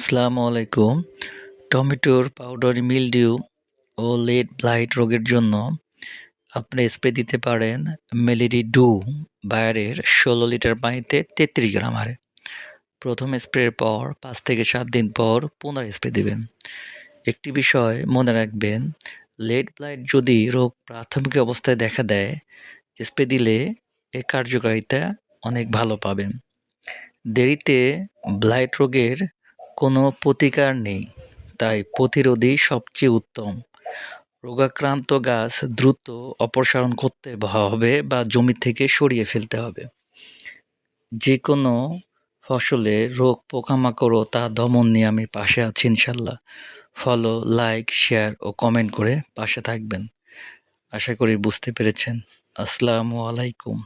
আসসালামু আলাইকুম। টমেটোর পাউডার মিলডিউ ও লেড ব্লাইট রোগের জন্য আপনি স্প্রে দিতে পারেন মেলেরি ডু বায়ারের ষোলো লিটার পানিতে তেত্রিশ গ্রাম হারে। প্রথম স্প্রের পর পাঁচ থেকে সাত দিন পর পুনরায় স্প্রে দেবেন। একটি বিষয় মনে রাখবেন লেড ব্লাইট যদি রোগ প্রাথমিক অবস্থায় দেখা দেয় স্প্রে দিলে এর কার্যকারিতা অনেক ভালো পাবেন। দেরিতে ব্লাইট রোগের কোনো প্রতিকার নেই, তাই প্রতিরোধই সবচেয়ে উত্তম। রোগাক্রান্ত গাছ দ্রুত অপসারণ করতে হবে বা জমি থেকে সরিয়ে ফেলতে হবে। যে কোনো ফসলে রোগ পোকামাকড় তা দমন নিয়ে আমি পাশে আছি ইনশাল্লাহ। ফলো, লাইক, শেয়ার ও কমেন্ট করে পাশে থাকবেন। আশা করি বুঝতে পেরেছেন। আসসালামু আলাইকুম।